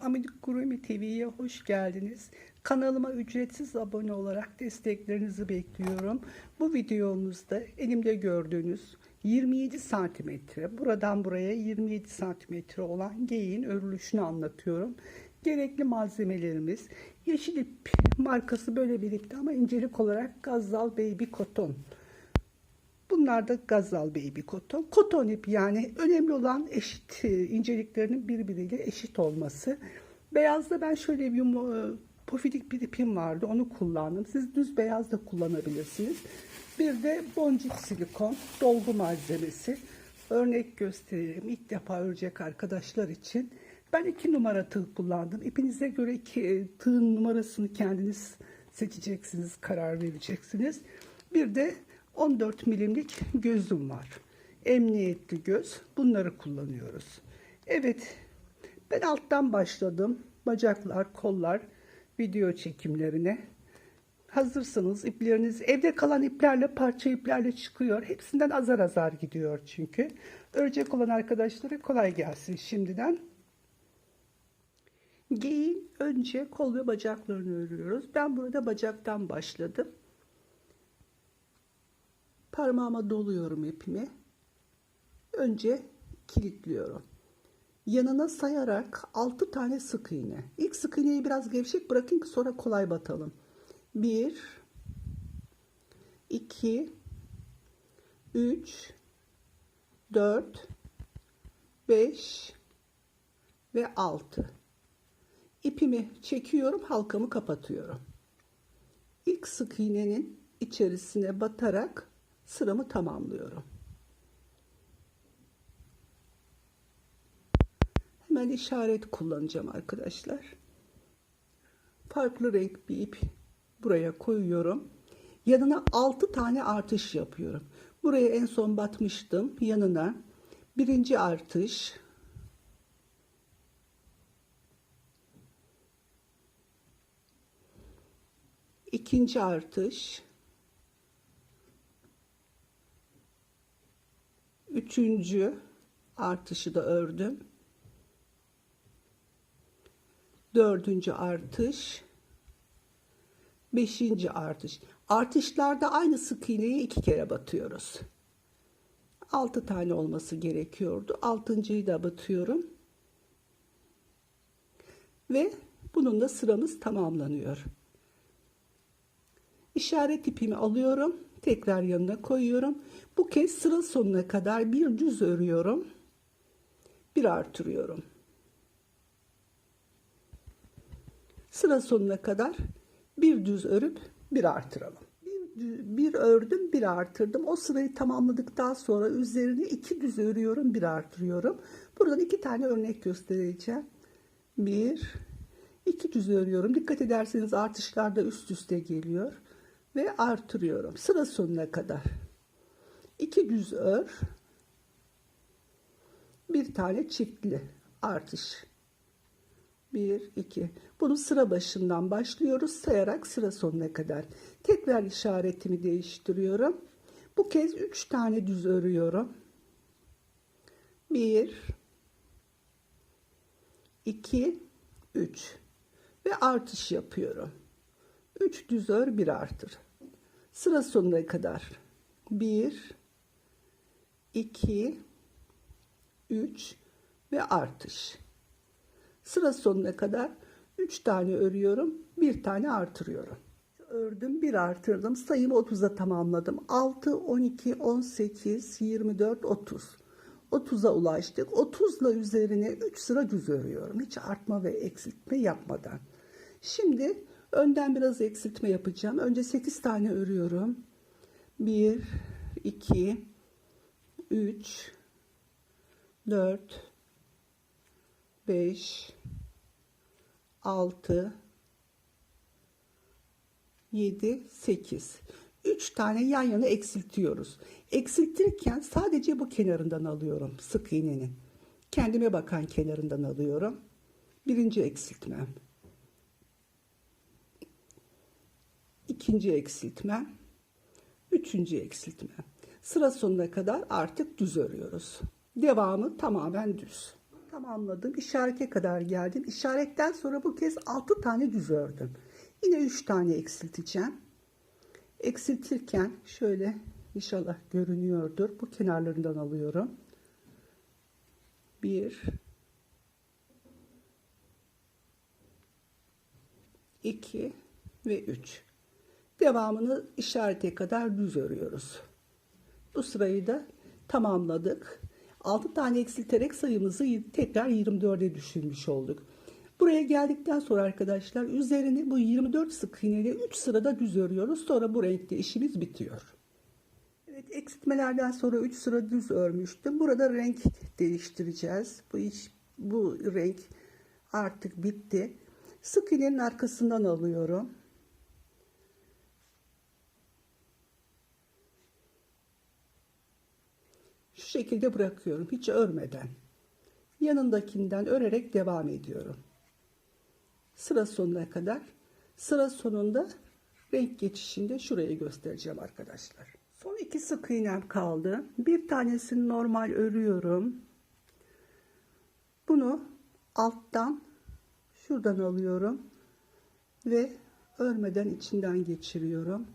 Amidik Gurumi TV'ye hoş geldiniz. Kanalıma ücretsiz abone olarak desteklerinizi bekliyorum. Bu videomuzda elimde gördüğünüz 27 santimetre, buradan buraya 27 santimetre olan geyiğin örülüşünü anlatıyorum. Gerekli malzemelerimiz Yeşil ip markası böyle bir ipti ama incelik olarak Gazzal Baby Cotton. Bunlar da Gazal Baby Cotton. Koton ip yani önemli olan eşit e, inceliklerinin birbiriyle eşit olması. Beyazda ben şöyle bir yumu- e, pofidik bir ipim vardı. Onu kullandım. Siz düz beyaz da kullanabilirsiniz. Bir de boncuk silikon dolgu malzemesi. Örnek gösterelim. İlk defa örecek arkadaşlar için. Ben iki numara tığ kullandım. İpinize göre iki, e, tığın numarasını kendiniz seçeceksiniz, karar vereceksiniz. Bir de 14 milimlik gözüm var. Emniyetli göz. Bunları kullanıyoruz. Evet. Ben alttan başladım. Bacaklar, kollar video çekimlerine. Hazırsınız ipleriniz evde kalan iplerle parça iplerle çıkıyor. Hepsinden azar azar gidiyor çünkü. Örecek olan arkadaşlara kolay gelsin şimdiden. Geyin önce kol ve bacaklarını örüyoruz. Ben burada bacaktan başladım. Parmağıma doluyorum ipimi. Önce kilitliyorum. Yanına sayarak 6 tane sık iğne. İlk sık iğneyi biraz gevşek bırakın ki sonra kolay batalım. 1 2 3 4 5 ve 6. İpimi çekiyorum, halkamı kapatıyorum. İlk sık iğnenin içerisine batarak sıramı tamamlıyorum. Hemen işaret kullanacağım arkadaşlar. Farklı renk bir ip buraya koyuyorum. Yanına 6 tane artış yapıyorum. Buraya en son batmıştım. Yanına birinci artış, ikinci artış, üçüncü artışı da ördüm. Dördüncü artış, beşinci artış. Artışlarda aynı sık iğneyi iki kere batıyoruz. Altı tane olması gerekiyordu. Altıncıyı da batıyorum. Ve bununla sıramız tamamlanıyor. İşaret ipimi alıyorum. Tekrar yanına koyuyorum. Bu kez sıra sonuna kadar bir düz örüyorum. Bir artırıyorum. Sıra sonuna kadar bir düz örüp bir artıralım. Bir, bir ördüm bir artırdım. O sırayı tamamladıktan sonra üzerine iki düz örüyorum bir artırıyorum. Buradan iki tane örnek göstereceğim. Bir, iki düz örüyorum. Dikkat ederseniz artışlar da üst üste geliyor. Ve artırıyorum. Sıra sonuna kadar. İki düz ör. Bir tane çiftli artış. 1, 2. Bunu sıra başından başlıyoruz sayarak sıra sonuna kadar. Tekrar işaretimi değiştiriyorum. Bu kez 3 tane düz örüyorum. 1, 2, 3 ve artış yapıyorum. 3 düz ör, 1 artır. Sıra sonuna kadar. 1, 2, 3 ve artış. Sıra sonuna kadar 3 tane örüyorum. 1 tane artırıyorum. Ördüm, bir artırdım. Sayımı 30'a tamamladım. 6, 12, 18, 24, 30. 30'a ulaştık. 30 ile üzerine 3 sıra düz örüyorum. Hiç artma ve eksiltme yapmadan. Şimdi önden biraz eksiltme yapacağım. Önce 8 tane örüyorum. 1, 2, 3, 4, 5 6 7 8 3 tane yan yana eksiltiyoruz. Eksiltirken sadece bu kenarından alıyorum sık iğnenin. Kendime bakan kenarından alıyorum. Birinci eksiltmem. İkinci eksiltmem. Üçüncü eksiltmem. Sıra sonuna kadar artık düz örüyoruz. Devamı tamamen düz. tamamladım. İşarete kadar geldim. İşaretten sonra bu kez 6 tane düz ördüm. Yine 3 tane eksilteceğim. Eksiltirken şöyle inşallah görünüyordur. Bu kenarlarından alıyorum. 1 2 ve 3. Devamını işarete kadar düz örüyoruz. Bu sırayı da tamamladık. 6 tane eksilterek sayımızı tekrar 24'e düşürmüş olduk. Buraya geldikten sonra arkadaşlar üzerini bu 24 sık iğneyle 3 sırada düz örüyoruz. Sonra bu renkte işimiz bitiyor. Evet eksiltmelerden sonra 3 sıra düz örmüştüm. Burada renk değiştireceğiz. Bu iş bu renk artık bitti. Sık iğnenin arkasından alıyorum. Şekilde bırakıyorum hiç örmeden. Yanındakinden örerek devam ediyorum. Sıra sonuna kadar. Sıra sonunda renk geçişinde şurayı göstereceğim arkadaşlar. Son iki sık iğnem kaldı. Bir tanesini normal örüyorum. Bunu alttan şuradan alıyorum ve örmeden içinden geçiriyorum.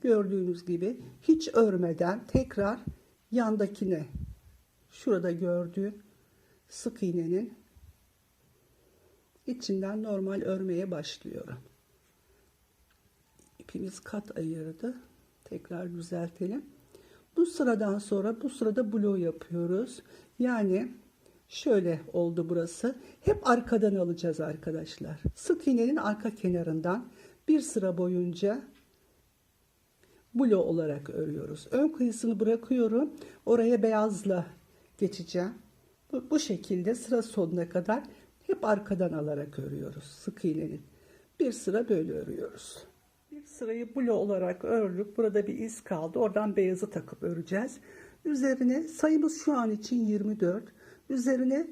Gördüğünüz gibi hiç örmeden tekrar yandakine şurada gördüğü sık iğnenin içinden normal örmeye başlıyorum. İpimiz kat ayırdı. Tekrar düzeltelim. Bu sıradan sonra bu sırada bloğu yapıyoruz. Yani şöyle oldu burası. Hep arkadan alacağız arkadaşlar. Sık iğnenin arka kenarından bir sıra boyunca blo olarak örüyoruz. Ön kıyısını bırakıyorum. Oraya beyazla geçeceğim. Bu, bu şekilde sıra sonuna kadar hep arkadan alarak örüyoruz sık iğnenin. Bir sıra böyle örüyoruz. Bir sırayı blo olarak ördük. Burada bir iz kaldı. Oradan beyazı takıp öreceğiz. Üzerine sayımız şu an için 24. Üzerine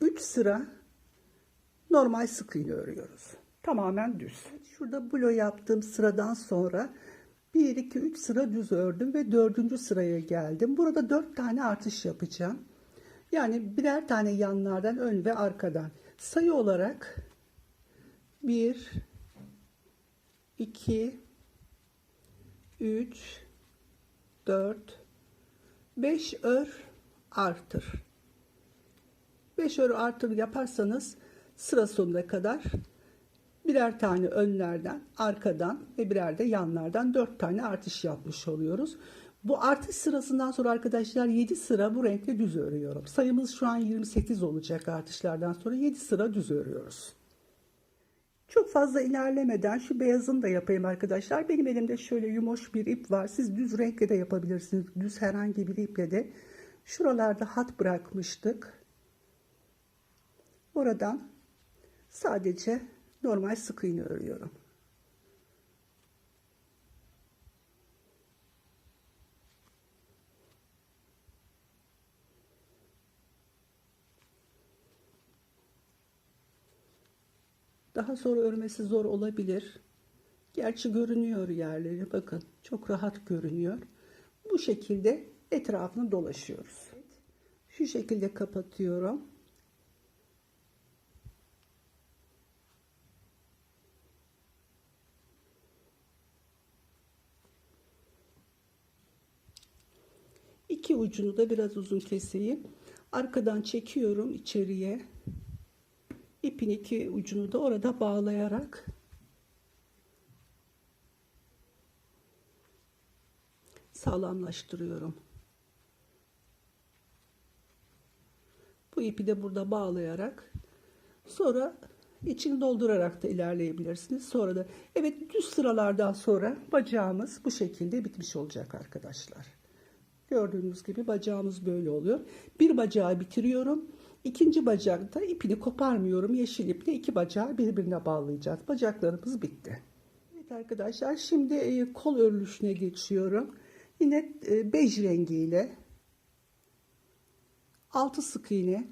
3 sıra normal sık iğne örüyoruz. Tamamen düz. Şurada blo yaptığım sıradan sonra 1 2 3 sıra düz ördüm ve 4. sıraya geldim. Burada 4 tane artış yapacağım. Yani birer tane yanlardan ön ve arkadan. Sayı olarak 1 2 3 4 5 ör artır. 5 ör artır yaparsanız sıra sonuna kadar birer tane önlerden, arkadan ve birer de yanlardan 4 tane artış yapmış oluyoruz. Bu artış sırasından sonra arkadaşlar 7 sıra bu renkle düz örüyorum. Sayımız şu an 28 olacak artışlardan sonra 7 sıra düz örüyoruz. Çok fazla ilerlemeden şu beyazını da yapayım arkadaşlar. Benim elimde şöyle yumuş bir ip var. Siz düz renkle de yapabilirsiniz. Düz herhangi bir iple de. Şuralarda hat bırakmıştık. Oradan sadece normal sık iğne örüyorum. Daha sonra örmesi zor olabilir. Gerçi görünüyor yerleri. Bakın çok rahat görünüyor. Bu şekilde etrafını dolaşıyoruz. Şu şekilde kapatıyorum. İki ucunu da biraz uzun keseyim. Arkadan çekiyorum içeriye. İpin iki ucunu da orada bağlayarak sağlamlaştırıyorum. Bu ipi de burada bağlayarak sonra içini doldurarak da ilerleyebilirsiniz. Sonra da evet düz sıralardan sonra bacağımız bu şekilde bitmiş olacak arkadaşlar. Gördüğünüz gibi bacağımız böyle oluyor. Bir bacağı bitiriyorum. İkinci bacakta ipini koparmıyorum. Yeşil iple iki bacağı birbirine bağlayacağız. Bacaklarımız bitti. Evet arkadaşlar şimdi e, kol örülüşüne geçiyorum. Yine e, bej rengiyle 6 sık iğne.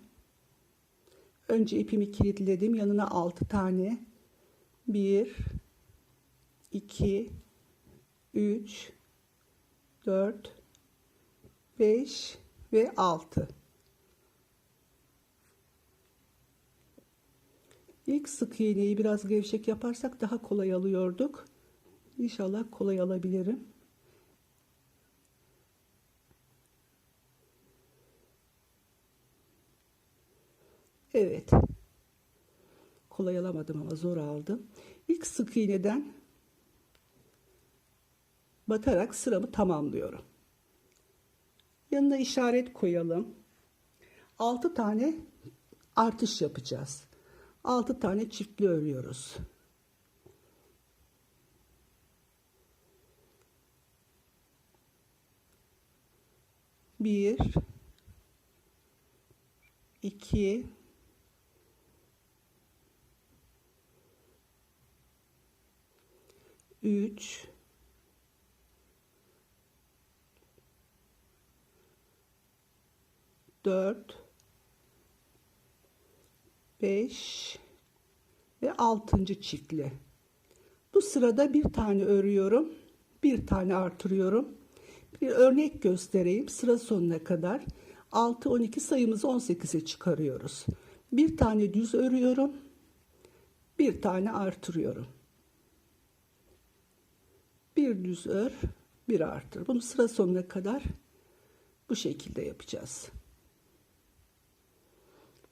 Önce ipimi kilitledim. Yanına 6 tane. 1 2 3 4 5 ve 6 İlk sık iğneyi biraz gevşek yaparsak daha kolay alıyorduk. İnşallah kolay alabilirim. Evet. Kolay alamadım ama zor aldım. İlk sık iğneden batarak sıramı tamamlıyorum. Yanına işaret koyalım. 6 tane artış yapacağız. 6 tane çiftli örüyoruz. Bir, iki, üç, dört, beş ve altıncı çiftli. Bu sırada bir tane örüyorum. Bir tane artırıyorum. Bir örnek göstereyim. Sıra sonuna kadar 6 12 sayımızı 18'e çıkarıyoruz. Bir tane düz örüyorum. Bir tane artırıyorum. Bir düz ör, bir artır. Bunu sıra sonuna kadar bu şekilde yapacağız.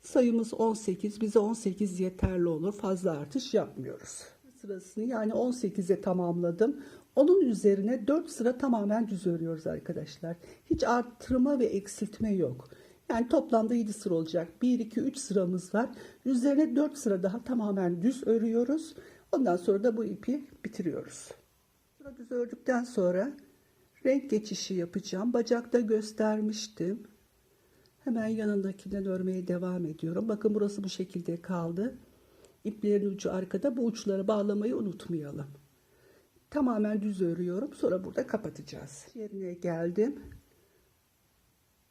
Sayımız 18. Bize 18 yeterli olur. Fazla artış yapmıyoruz. Sırasını yani 18'e tamamladım. Onun üzerine 4 sıra tamamen düz örüyoruz arkadaşlar. Hiç arttırma ve eksiltme yok. Yani toplamda 7 sıra olacak. 1, 2, 3 sıramız var. Üzerine 4 sıra daha tamamen düz örüyoruz. Ondan sonra da bu ipi bitiriyoruz. Sıra düz ördükten sonra renk geçişi yapacağım. Bacakta göstermiştim. Hemen yanındakinden örmeye devam ediyorum. Bakın burası bu şekilde kaldı. İplerin ucu arkada. Bu uçları bağlamayı unutmayalım. Tamamen düz örüyorum. Sonra burada kapatacağız. Yerine geldim.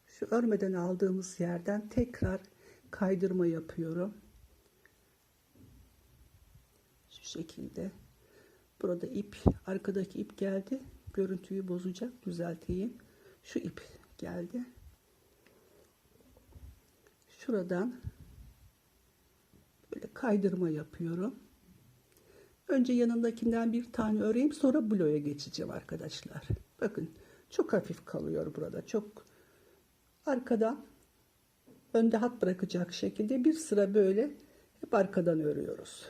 Şu örmeden aldığımız yerden tekrar kaydırma yapıyorum. Şu şekilde. Burada ip, arkadaki ip geldi. Görüntüyü bozacak. Düzelteyim. Şu ip geldi. Şuradan böyle kaydırma yapıyorum. Önce yanındakinden bir tane öreyim sonra bloya geçeceğim arkadaşlar. Bakın çok hafif kalıyor burada. Çok arkadan önde hat bırakacak şekilde bir sıra böyle hep arkadan örüyoruz.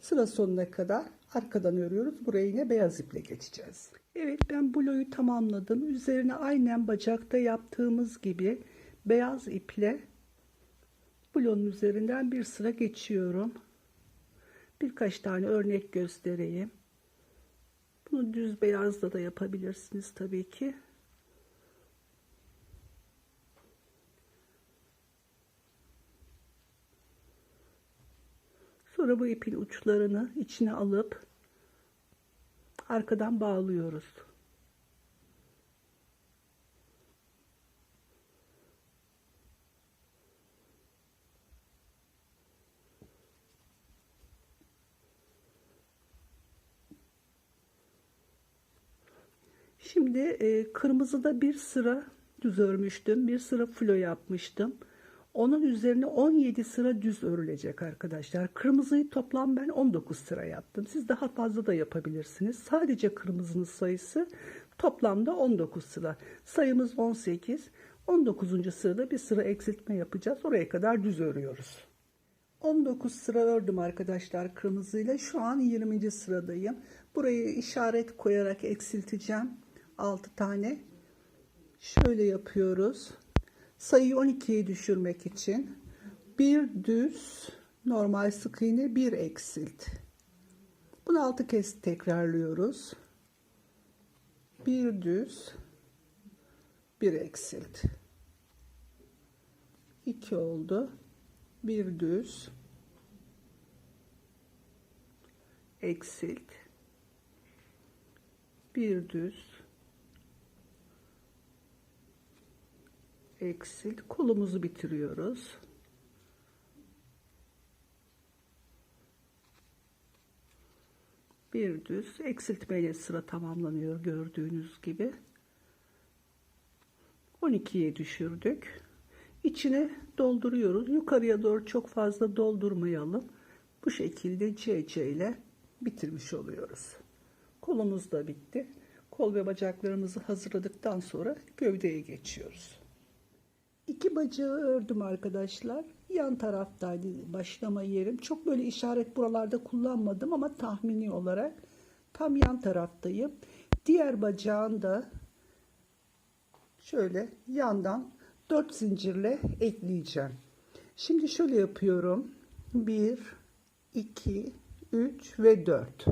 Sıra sonuna kadar arkadan örüyoruz. Buraya yine beyaz iple geçeceğiz. Evet ben bloyu tamamladım. Üzerine aynen bacakta yaptığımız gibi beyaz iple blonun üzerinden bir sıra geçiyorum. Birkaç tane örnek göstereyim. Bunu düz beyazla da yapabilirsiniz tabii ki. Sonra bu ipin uçlarını içine alıp arkadan bağlıyoruz. Şimdi e, kırmızıda bir sıra düz örmüştüm. Bir sıra flo yapmıştım. Onun üzerine 17 sıra düz örülecek arkadaşlar. Kırmızıyı toplam ben 19 sıra yaptım. Siz daha fazla da yapabilirsiniz. Sadece kırmızının sayısı toplamda 19 sıra. Sayımız 18. 19. sırada bir sıra eksiltme yapacağız. Oraya kadar düz örüyoruz. 19 sıra ördüm arkadaşlar kırmızıyla. Şu an 20. sıradayım. Burayı işaret koyarak eksilteceğim. 6 tane. Şöyle yapıyoruz. Sayıyı 12'ye düşürmek için bir düz normal sık iğne bir eksilt. Bunu 6 kez tekrarlıyoruz. Bir düz bir eksilt. 2 oldu. Bir düz eksilt. Bir düz eksilt kolumuzu bitiriyoruz. Bir düz eksiltmeyle sıra tamamlanıyor gördüğünüz gibi. 12'ye düşürdük. içine dolduruyoruz. Yukarıya doğru çok fazla doldurmayalım. Bu şekilde CC ile bitirmiş oluyoruz. Kolumuz da bitti. Kol ve bacaklarımızı hazırladıktan sonra gövdeye geçiyoruz. İki bacağı ördüm arkadaşlar. Yan taraftaydı başlama yerim. Çok böyle işaret buralarda kullanmadım ama tahmini olarak tam yan taraftayım. Diğer bacağın da şöyle yandan 4 zincirle ekleyeceğim. Şimdi şöyle yapıyorum. 1 2 3 ve 4.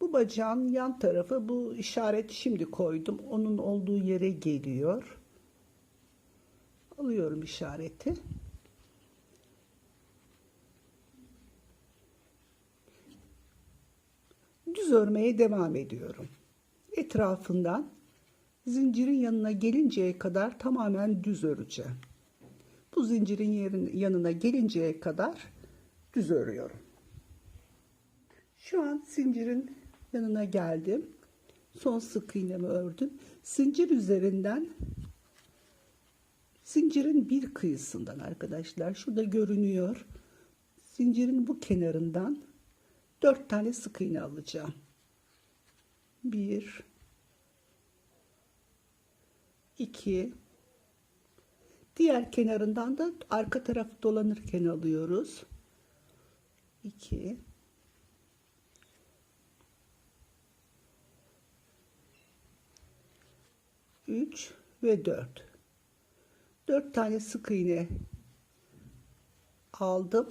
Bu bacağın yan tarafı bu işaret şimdi koydum. Onun olduğu yere geliyor. Alıyorum işareti. Düz örmeye devam ediyorum. Etrafından zincirin yanına gelinceye kadar tamamen düz öreceğim. Bu zincirin yerin, yanına gelinceye kadar düz örüyorum. Şu an zincirin yanına geldim. Son sık iğnemi ördüm. Zincir üzerinden zincirin bir kıyısından arkadaşlar şurada görünüyor. Zincirin bu kenarından dört tane sık iğne alacağım. Bir, iki, diğer kenarından da arka tarafı dolanırken alıyoruz. İki, 3 ve 4. 4 tane sık iğne aldım.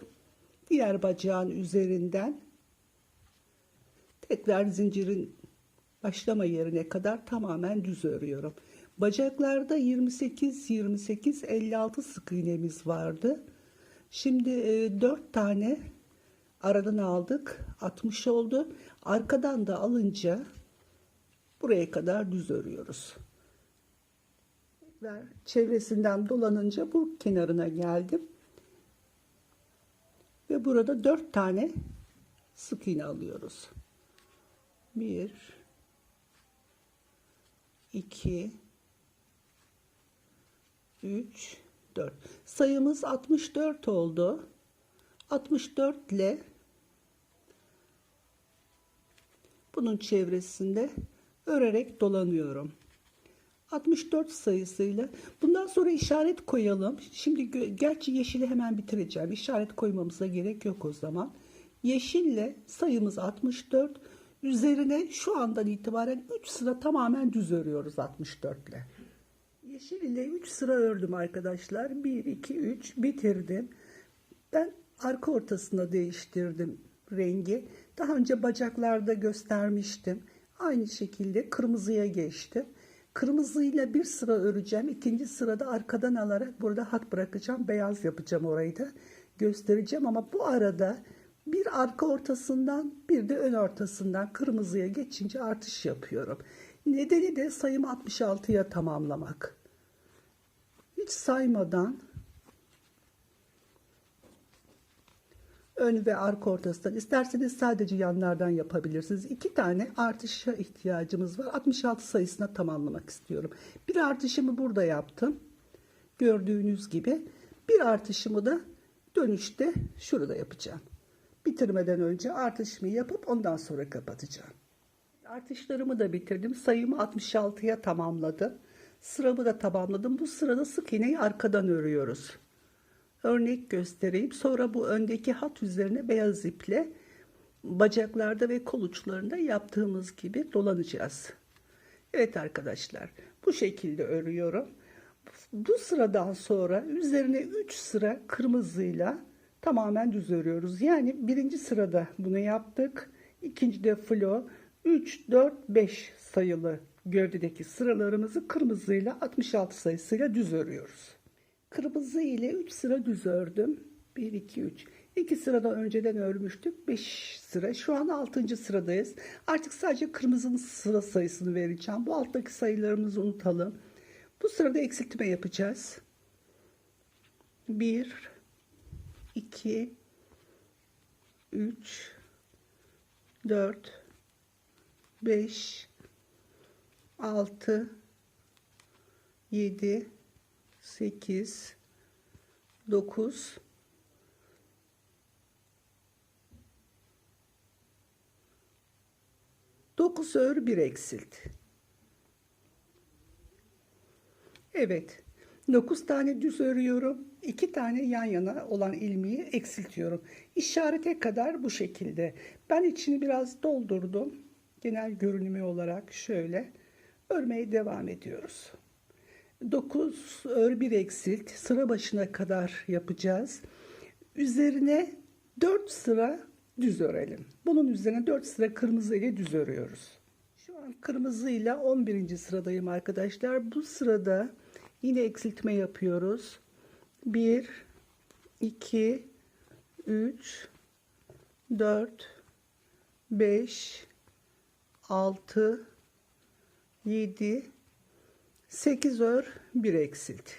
Diğer bacağın üzerinden tekrar zincirin başlama yerine kadar tamamen düz örüyorum. Bacaklarda 28 28 56 sık iğnemiz vardı. Şimdi 4 e, tane aradan aldık. 60 oldu. Arkadan da alınca buraya kadar düz örüyoruz ve çevresinden dolanınca bu kenarına geldim. Ve burada dört tane sık iğne alıyoruz. Bir, iki, üç, dört. Sayımız 64 oldu. 64 ile bunun çevresinde örerek dolanıyorum. 64 sayısıyla. Bundan sonra işaret koyalım. Şimdi gerçi yeşili hemen bitireceğim. İşaret koymamıza gerek yok o zaman. Yeşille sayımız 64. Üzerine şu andan itibaren 3 sıra tamamen düz örüyoruz 64 ile. Yeşil ile 3 sıra ördüm arkadaşlar. 1, 2, 3 bitirdim. Ben arka ortasına değiştirdim rengi. Daha önce bacaklarda göstermiştim. Aynı şekilde kırmızıya geçtim. Kırmızıyla bir sıra öreceğim. İkinci sırada arkadan alarak burada hat bırakacağım. Beyaz yapacağım orayı da göstereceğim. Ama bu arada bir arka ortasından bir de ön ortasından kırmızıya geçince artış yapıyorum. Nedeni de sayımı 66'ya tamamlamak. Hiç saymadan ön ve arka ortasından isterseniz sadece yanlardan yapabilirsiniz. İki tane artışa ihtiyacımız var. 66 sayısına tamamlamak istiyorum. Bir artışımı burada yaptım. Gördüğünüz gibi bir artışımı da dönüşte şurada yapacağım. Bitirmeden önce artışımı yapıp ondan sonra kapatacağım. Artışlarımı da bitirdim. Sayımı 66'ya tamamladım. Sıramı da tamamladım. Bu sırada sık iğneyi arkadan örüyoruz örnek göstereyim. Sonra bu öndeki hat üzerine beyaz iple bacaklarda ve kol uçlarında yaptığımız gibi dolanacağız. Evet arkadaşlar bu şekilde örüyorum. Bu sıradan sonra üzerine 3 sıra kırmızıyla tamamen düz örüyoruz. Yani birinci sırada bunu yaptık. İkinci de flo 3, 4, 5 sayılı gövdedeki sıralarımızı kırmızıyla 66 sayısıyla düz örüyoruz. Kırmızı ile 3 sıra düz ördüm. 1, 2, 3. 2 sırada önceden örmüştük. 5 sıra. Şu an 6. sıradayız. Artık sadece kırmızının sıra sayısını vereceğim. Bu alttaki sayılarımızı unutalım. Bu sırada eksiltme yapacağız. 1, 2, 3, 4, 5, 6, 7, 8, 9 9 ör bir eksilt. Evet. 9 tane düz örüyorum. 2 tane yan yana olan ilmeği eksiltiyorum. İşarete kadar bu şekilde. Ben içini biraz doldurdum. Genel görünümü olarak şöyle örmeye devam ediyoruz. 9 ör bir eksilt sıra başına kadar yapacağız. Üzerine 4 sıra düz örelim. Bunun üzerine 4 sıra kırmızı ile düz örüyoruz. Şu an kırmızı ile 11. sıradayım arkadaşlar. Bu sırada yine eksiltme yapıyoruz. 1 2 3 4 5 6 7 8 ör 1 eksilt.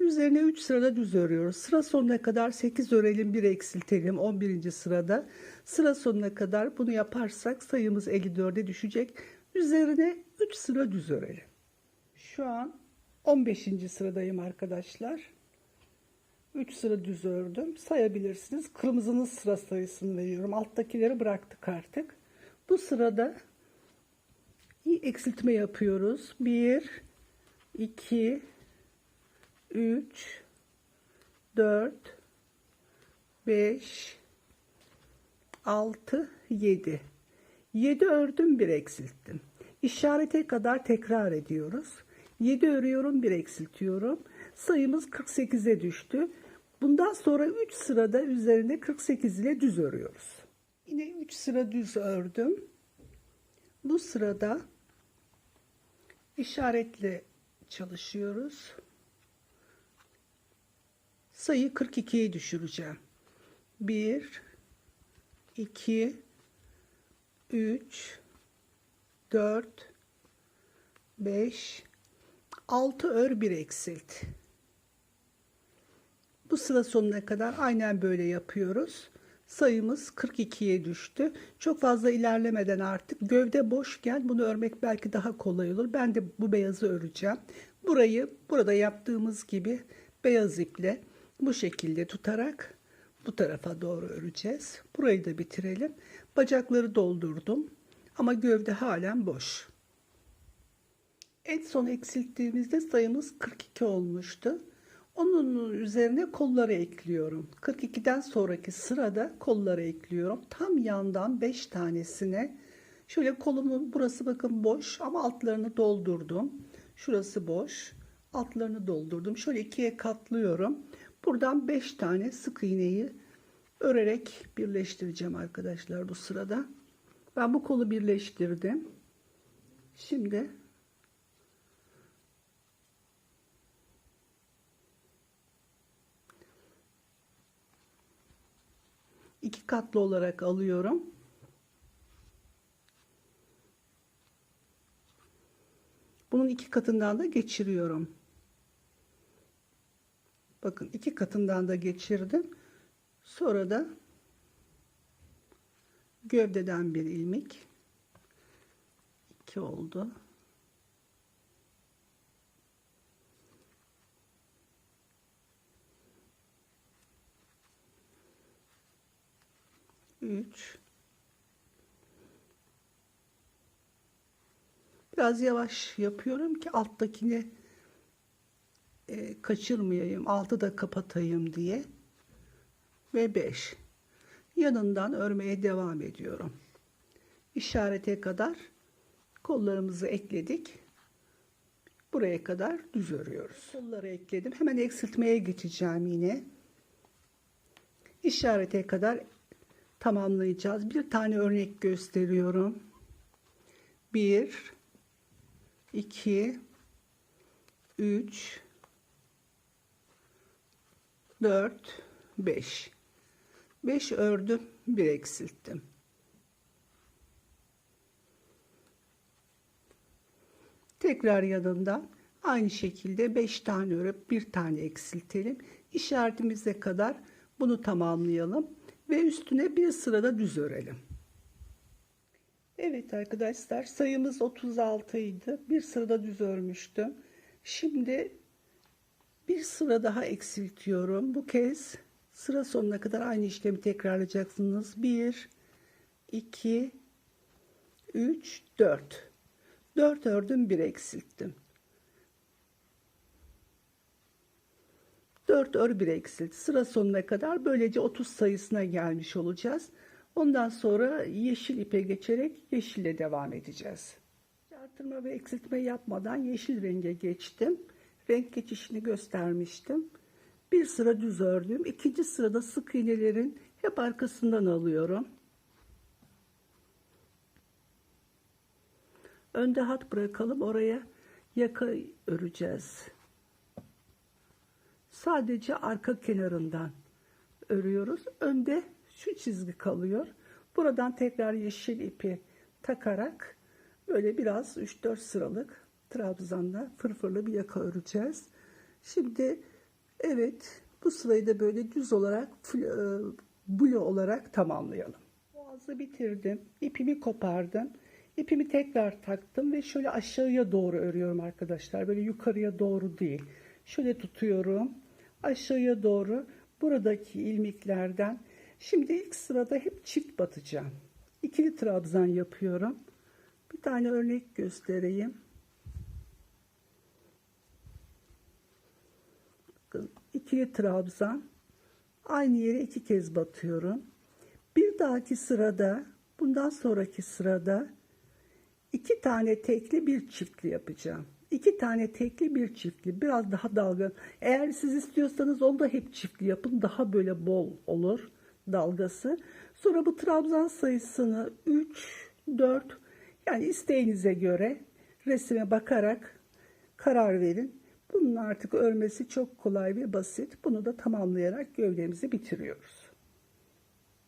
Üzerine 3 sırada düz örüyoruz. Sıra sonuna kadar 8 örelim, 1 eksiltelim 11. sırada. Sıra sonuna kadar bunu yaparsak sayımız 54'e düşecek. Üzerine 3 sıra düz örelim. Şu an 15. sıradayım arkadaşlar. 3 sıra düz ördüm. Sayabilirsiniz. Kırmızının sıra sayısını veriyorum. Alttakileri bıraktık artık. Bu sırada eksiltme yapıyoruz. 1 2 3 4 5 6 7 7 ördüm bir eksilttim. İşarete kadar tekrar ediyoruz. 7 örüyorum bir eksiltiyorum. Sayımız 48'e düştü. Bundan sonra 3 sırada üzerine 48 ile düz örüyoruz. Yine 3 sıra düz ördüm. Bu sırada işaretle çalışıyoruz. Sayı 42'ye düşüreceğim. 1 2 3 4 5 6 ör bir eksilt. Bu sıra sonuna kadar aynen böyle yapıyoruz. Sayımız 42'ye düştü. Çok fazla ilerlemeden artık gövde boşken bunu örmek belki daha kolay olur. Ben de bu beyazı öreceğim. Burayı burada yaptığımız gibi beyaz iple bu şekilde tutarak bu tarafa doğru öreceğiz. Burayı da bitirelim. Bacakları doldurdum ama gövde halen boş. En son eksilttiğimizde sayımız 42 olmuştu. Onun üzerine kolları ekliyorum. 42'den sonraki sırada kolları ekliyorum. Tam yandan 5 tanesine şöyle kolumun burası bakın boş ama altlarını doldurdum. Şurası boş. Altlarını doldurdum. Şöyle ikiye katlıyorum. Buradan 5 tane sık iğneyi örerek birleştireceğim arkadaşlar bu sırada. Ben bu kolu birleştirdim. Şimdi iki katlı olarak alıyorum. Bunun iki katından da geçiriyorum. Bakın iki katından da geçirdim. Sonra da gövdeden bir ilmek. iki oldu. Üç. Biraz yavaş yapıyorum ki alttakini e, kaçırmayayım, altı da kapatayım diye. Ve 5. Yanından örmeye devam ediyorum. İşarete kadar kollarımızı ekledik. Buraya kadar düz örüyoruz. Kolları ekledim. Hemen eksiltmeye geçeceğim yine. İşarete kadar tamamlayacağız. Bir tane örnek gösteriyorum. 1 2 3 4 5 5 ördüm bir eksilttim tekrar yanından aynı şekilde 5 tane örüp bir tane eksiltelim işaretimize kadar bunu tamamlayalım ve üstüne bir sırada düz örelim Evet arkadaşlar sayımız 36 idi bir sırada düz örmüştüm şimdi Bir sıra daha eksiltiyorum. Bu kez sıra sonuna kadar aynı işlemi tekrarlayacaksınız. 1 2 3 4 4 ördüm, 1 eksilttim. 4 ör 1 eksilt. Sıra sonuna kadar böylece 30 sayısına gelmiş olacağız. Ondan sonra yeşil ipe geçerek yeşille devam edeceğiz. Artırma ve eksiltme yapmadan yeşil renge geçtim. Renk geçişini göstermiştim. Bir sıra düz ördüm. İkinci sırada sık iğnelerin hep arkasından alıyorum. Önde hat bırakalım. Oraya yaka öreceğiz. Sadece arka kenarından örüyoruz. Önde şu çizgi kalıyor. Buradan tekrar yeşil ipi takarak böyle biraz 3-4 sıralık trabzanla fırfırlı bir yaka öreceğiz. Şimdi evet bu sırayı da böyle düz olarak e, blo olarak tamamlayalım. Boğazı bitirdim. İpimi kopardım. İpimi tekrar taktım ve şöyle aşağıya doğru örüyorum arkadaşlar. Böyle yukarıya doğru değil. Şöyle tutuyorum. Aşağıya doğru buradaki ilmeklerden. Şimdi ilk sırada hep çift batacağım. İkili trabzan yapıyorum. Bir tane örnek göstereyim. Bakın ikili trabzan. Aynı yere iki kez batıyorum. Bir dahaki sırada, bundan sonraki sırada iki tane tekli bir çiftli yapacağım. İki tane tekli bir çiftli. Biraz daha dalga. Eğer siz istiyorsanız onu da hep çiftli yapın. Daha böyle bol olur dalgası. Sonra bu trabzan sayısını 3, 4 yani isteğinize göre resime bakarak karar verin. Bunun artık örmesi çok kolay ve basit. Bunu da tamamlayarak gövdemizi bitiriyoruz.